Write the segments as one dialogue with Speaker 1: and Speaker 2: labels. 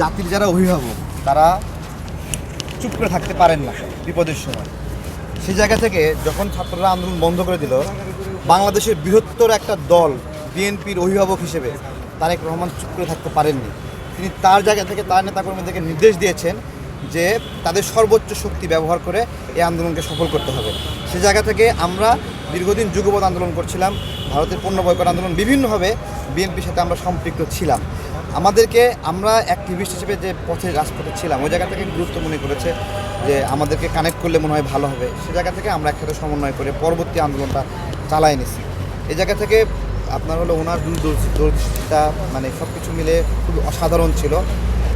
Speaker 1: জাতির যারা অভিভাবক, তারা চুপ করে থাকতে পারেন না বিপদের সময়। সেই জায়গা থেকে যখন ছাত্ররা আন্দোলন বন্ধ করে দিল, বাংলাদেশের বৃহত্তর একটা দল, বিএনপির অভিভাবক হিসেবে তারেক রহমান চুপ করে থাকতে পারেননি। তিনি তার জায়গা থেকে তার নেতাকর্মীদেরকে নির্দেশ দিয়েছেন যে তাদের সর্বোচ্চ শক্তি ব্যবহার করে এই আন্দোলনকে সফল করতে হবে। সে জায়গা থেকে আমরা দীর্ঘদিন যুগপৎ আন্দোলন করছিলাম, ভারতের পণ্য বয়কট আন্দোলন বিভিন্নভাবে বিএনপির সাথে আমরা সম্পৃক্ত ছিলাম। আমাদেরকে আমরা অ্যাক্টিভিস্ট হিসেবে যে পথে রাজপথে ছিলাম, ওই জায়গা থেকে গুরুত্ব মনে করেছে যে আমাদেরকে কানেক্ট করলে মনে হয় ভালো হবে। সে জায়গা থেকে আমরা একসাথে সমন্বয় করে পরবর্তী আন্দোলনটা চালাই নিছি। এই জায়গা থেকে আপনার হলো ওনার দূরদর্শী দূরদৃষ্টিটা মানে সব কিছু মিলে খুব অসাধারণ ছিল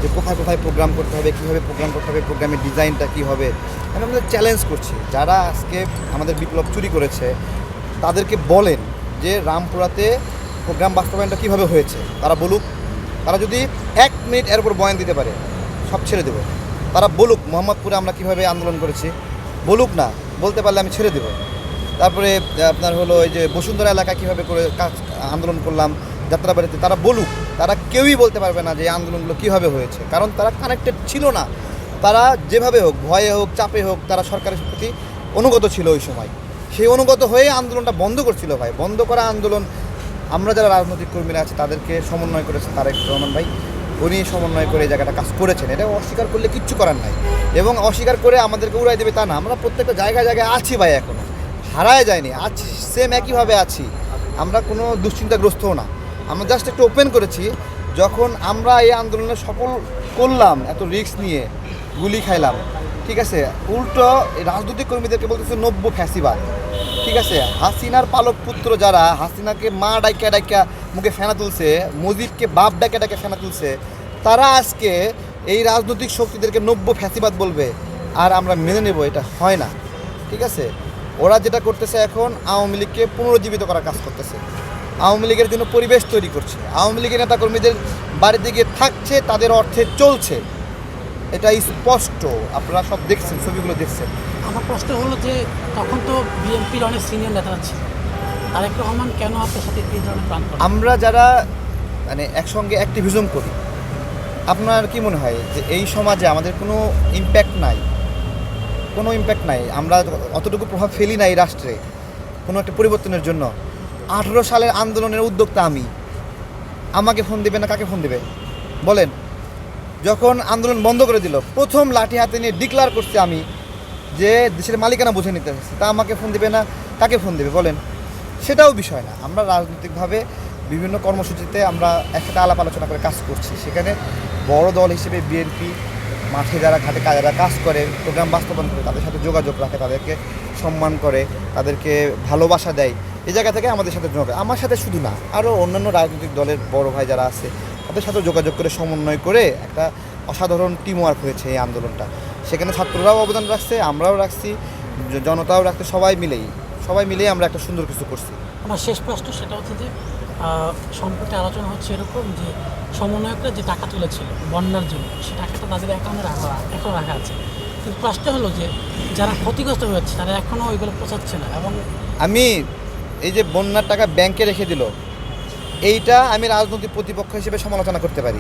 Speaker 1: যে কোথায় কোথায় প্রোগ্রাম করতে হবে, কীভাবে প্রোগ্রাম করতে হবে প্রোগ্রামের ডিজাইনটা কী হবে আমি আমাদের চ্যালেঞ্জ করছি। যারা আজকে আমাদের বিপ্লব চুরি করেছে, তাদেরকে বলেন যে রামপুরাতে প্রোগ্রাম বাস্তবায়নটা কীভাবে হয়েছে। তারা বলুক তারা যদি এক মিনিট এর উপর বয়ান দিতে পারে, সব ছেড়ে দেবো। তারা বলুক, মোহাম্মদপুরে আমরা কীভাবে আন্দোলন করেছি? বলুক না, বলতে পারলে আমি ছেড়ে দেবো। তারপরে আপনার হলো এই যে বসুন্ধরা এলাকা কীভাবে করে কাজ, আন্দোলন করলাম, যাত্রাবাড়িতে, তারা বলুক। তারা কেউই বলতে পারবে না যে আন্দোলনগুলো কীভাবে হয়েছে, কারণ তারা কানেক্টেড ছিল না। তারা যেভাবে হোক, ভয়ে হোক, চাপে হোক, তারা সরকারের প্রতি অনুগত ছিল ওই সময়। সেই অনুগত হয়ে আন্দোলনটা বন্ধ করছিল ভাই। বন্ধ করা আন্দোলন আমরা যারা রাজনৈতিক কর্মীরা আছে, তাদেরকে সমন্বয় করেছে তারেক রহমান ভাই। উনি সমন্বয় করে এই জায়গাটা কাজ করেছেন। এটা অস্বীকার করলে কিচ্ছু করার নাই। এবং অস্বীকার করে আমাদেরকে উড়াই দেবে তা না। আমরা প্রত্যেকটা জায়গায় জায়গায় আছি ভাই এখনও। হারায় যায়নি। আছি সেম একইভাবে আছি। আমরা কোনো দুশ্চিন্তাগ্রস্তও না। আমরা জাস্ট একটু ওপেন করেছি। যখন আমরা এই আন্দোলনে সফল করলাম, এত রিস্ক নিয়ে গুলি খাইলাম, ঠিক আছে? উল্টো রাজনৈতিক কর্মীদেরকে বলতেছে নব্য ফ্যাসিবাদ। ঠিক আছে? হাসিনার পালক পুত্র যারা, হাসিনাকে মা ডাইকা ডাইকা মুখে ফেনা তুলছে মুজিবকে বাপ ডাকে ডাকে ফেনা তুলছে, তারা আজকে এই রাজনৈতিক শক্তিদেরকে নব্য ফ্যাসিবাদ বলবে, আর আমরা মেনে নেব, এটা হয় না। ঠিক আছে? ওরা যেটা করতেছে এখন, আওয়ামী লীগকে পুনরুজ্জীবিত করার কাজ করতেছে। আওয়ামী লীগের জন্য পরিবেশ তৈরি করছে। আওয়ামী লীগের নেতাকর্মীদের বাড়িতে গিয়ে থাকছে, তাদের অর্থে চলছে। এটা স্পষ্ট আপনারা সব দেখছেন ছবিগুলো দেখছেন।
Speaker 2: আমার প্রশ্ন হলো যে তখন তো বিএনপির অনেক সিনিয়র নেতারা ছিল। তারেক রহমান কেন আপনার সাথে এই ধরনের প্রাণ?
Speaker 1: আমরা যারা মানে একসঙ্গে অ্যাক্টিভিজম করি আপনার কি মনে হয় যে এই সমাজে আমাদের কোনো ইম্প্যাক্ট নাই? কোনো ইম্প্যাক্ট নাই। আমরা অতটুকু প্রভাব ফেলি না এই রাষ্ট্রে কোনো একটা পরিবর্তনের জন্য। আঠেরো সালের আন্দোলনের উদ্যোক্তা আমি। আমাকে ফোন দেবে না কাকে ফোন দেবে? বলেন। যখন আন্দোলন বন্ধ করে দিল, প্রথম লাঠি হাতে নিয়ে ডিক্লার করছি আমি যে দেশের মালিকানা বুঝে নিতে হচ্ছে। তা আমাকে ফোন দেবে না? কাকে ফোন দেবে? বলেন। সেটাও বিষয় না। আমরা রাজনৈতিকভাবে বিভিন্ন কর্মসূচিতে আমরা একসাথে আলাপ আলোচনা করে কাজ করছি। সেখানে বড় দল হিসেবে বিএনপি মাঠে যারা ঘাটে যারা কাজ করে প্রোগ্রাম বাস্তবায়ন করে, তাদের সাথে যোগাযোগ রাখে, তাদেরকে সম্মান করে, তাদেরকে ভালোবাসা দেয়। এই জায়গা থেকে আমাদের সাথে যোগাযোগ। আমার সাথে শুধু না আরও অন্যান্য রাজনৈতিক দলের বড় ভাই যারা আছে তাদের সাথে যোগাযোগ করে সমন্বয় করে একটা অসাধারণ টিম ওয়ার্ক হয়েছে এই আন্দোলনটা। সেখানে ছাত্ররাও অবদান রাখছে আমরাও রাখছি জনতাও রাখছে সবাই মিলেই সবাই মিলেই আমরা একটা সুন্দর কিছু করছি।
Speaker 2: আমার শেষ প্রশ্ন সেটা হচ্ছে যে সম্প্রতি আলোচনা হচ্ছে এরকম যে সমন্বয়করা যে টাকা তুলেছিল বন্যার জন্য সে টাকাটা তাদের অ্যাকাউন্টে রাখা এখন রাখা আছে। কিন্তু প্রশ্ন হলো যে যারা ক্ষতিগ্রস্ত হয়েছে তারা এখনও ওইগুলো পৌঁছাচ্ছে না এবং
Speaker 1: আমি এই যে বন্যার টাকা ব্যাংকে রেখে দিল এইটা আমি রাজনৈতিক প্রতিপক্ষ হিসেবে সমালোচনা করতে পারি।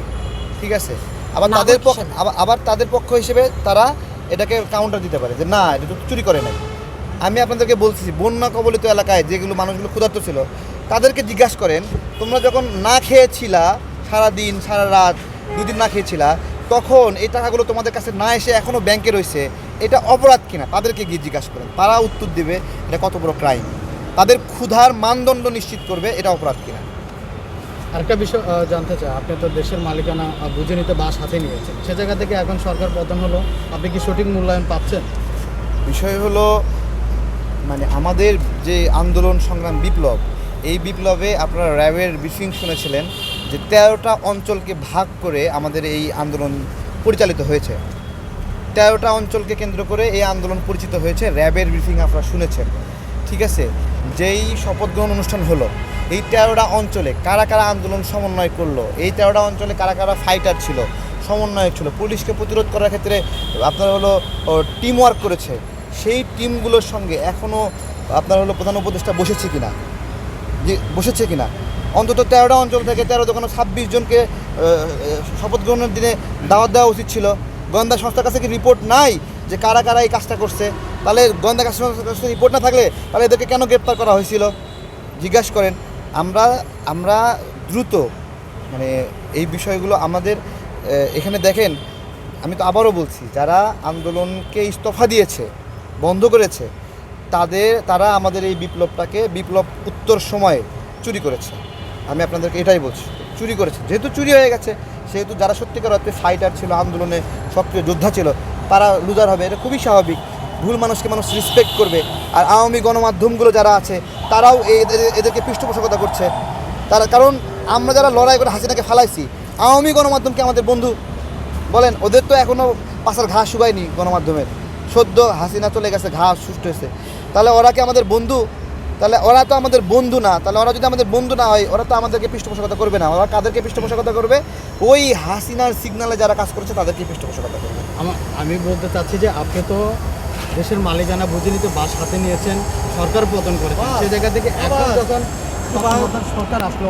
Speaker 1: ঠিক আছে? আবার তাদের পক্ষ আবার- আবার তাদের পক্ষ হিসেবে তারা এটাকে কাউন্টার দিতে পারে যে না এটা তো চুরি করে নাই। আমি আপনাদেরকে বলছি বন্যা কবলিত এলাকায় যেগুলো মানুষগুলো ক্ষুধার্ত ছিল তাদেরকে জিজ্ঞাসা করেন তোমরা যখন না খেয়েছিলা সারা দিন সারা রাত দুদিন না খেয়েছিলা তখন এই টাকাগুলো তোমাদের কাছে না এসে এখনও ব্যাংকে রয়েছে এটা অপরাধ কিনা? তাদেরকে গিয়ে জিজ্ঞাসা করেন তারা উত্তর দেবে এটা কত বড় ক্রাইম তাদের ক্ষুধার মানদণ্ড নিশ্চিত করবে এটা অপরাধ কিনা?
Speaker 3: আরেকটা বিষয় জানতে চাই। আপনি তো দেশের মালিকানা বুঝে নিতে বাস হাতে নিয়েছেন। সে জায়গা থেকে এখন সরকার পতন হলো। আপনি কি সঠিক মূল্যায়ন পাচ্ছেন?
Speaker 1: বিষয় হলো মানে আমাদের যে আন্দোলন সংগ্রাম বিপ্লব, এই বিপ্লবে আপনারা র্যাবের ব্রিফিং শুনেছিলেন যে তেরোটা অঞ্চলকে ভাগ করে আমাদের এই আন্দোলন পরিচালিত হয়েছে। তেরোটা অঞ্চলকে কেন্দ্র করে এই আন্দোলন পরিচিত হয়েছে, র্যাবের ব্রিফিং আপনারা শুনেছেন। ঠিক আছে? যেই শপথ গ্রহণ অনুষ্ঠান হলো, এই তেরোটা অঞ্চলে কারা কারা আন্দোলন সমন্বয় করল? এই তেরোটা অঞ্চলে কারা কারা ফাইটার ছিল, সমন্বয়ক ছিল? পুলিশকে প্রতিরোধ করার ক্ষেত্রে আপনার হলো টিম ওয়ার্ক করেছে। সেই টিমগুলোর সঙ্গে এখনও আপনার হলো প্রধান উপদেষ্টা বসেছে কিনা? যে, বসেছে কিনা? অন্তত তেরোটা অঞ্চল থেকে তেরো দোকানে ছাব্বিশ জনকে শপথ গ্রহণের দিনে দাওয়াত দেওয়া উচিত ছিল। গোয়েন্দা সংস্থার কাছে কি রিপোর্ট নাই যে কারা কারা এই কাজটা করছে? তাহলে গোয়েন্দা কাছে রিপোর্ট না থাকলে তাহলে এদেরকে কেন গ্রেপ্তার করা হয়েছিল? জিজ্ঞাসা করেন। আমরা আমরা দ্রুত মানে এই বিষয়গুলো আমাদের এখানে দেখেন, আমি তো আবারও বলছি, যারা আন্দোলনকে ইস্তফা দিয়েছে, বন্ধ করেছে, তাদের, তারা আমাদের এই বিপ্লবটাকে, বিপ্লব উত্তর সময়ে চুরি করেছে। আমি আপনাদেরকে এটাই বলছি, চুরি করেছে। যেহেতু চুরি হয়ে গেছে, সেহেতু যারা সত্যিকার অর্থে ফাইটার ছিল, আন্দোলনে সক্রিয় যোদ্ধা ছিল, তারা লুজার হবে, এটা খুবই স্বাভাবিক। ভুল মানুষকে মানুষ রেসপেক্ট করবে। আর আওয়ামী গণমাধ্যমগুলো যারা আছে, তারাও এদেরকে পৃষ্ঠপোষকতা করছে। তারা কারণ আমরা যারা লড়াই করে হাসিনাকে ফালাইছি, আওয়ামী গণমাধ্যমকে আমাদের বন্ধু বলেন, ওদের তো এখনও পাশার ঘাস শুকায়নি গণমাধ্যমের। সদ্য হাসিনা চলে গেছে ঘাস সুস্থ হয়েছে। তাহলে ওরা কি আমাদের বন্ধু? তাহলে ওরা তো আমাদের বন্ধু না। তাহলে ওরা যদি আমাদের বন্ধু না হয়, ওরা তো আমাদেরকে পৃষ্ঠপোষকতা করবে না। ওরা কাদেরকে পৃষ্ঠপোষকতা করবে? ওই হাসিনার সিগনালে যারা কাজ করছে, তাদেরকে পৃষ্ঠপোষকতা করবে।
Speaker 3: আমি বলতে চাচ্ছি যে, আপনি তো দেশের মালিকানা বুঝে নিতে বাস হাতে নিয়েছেন সরকার পতন করে সে জায়গা থেকে এখন যখন সরকার আসলো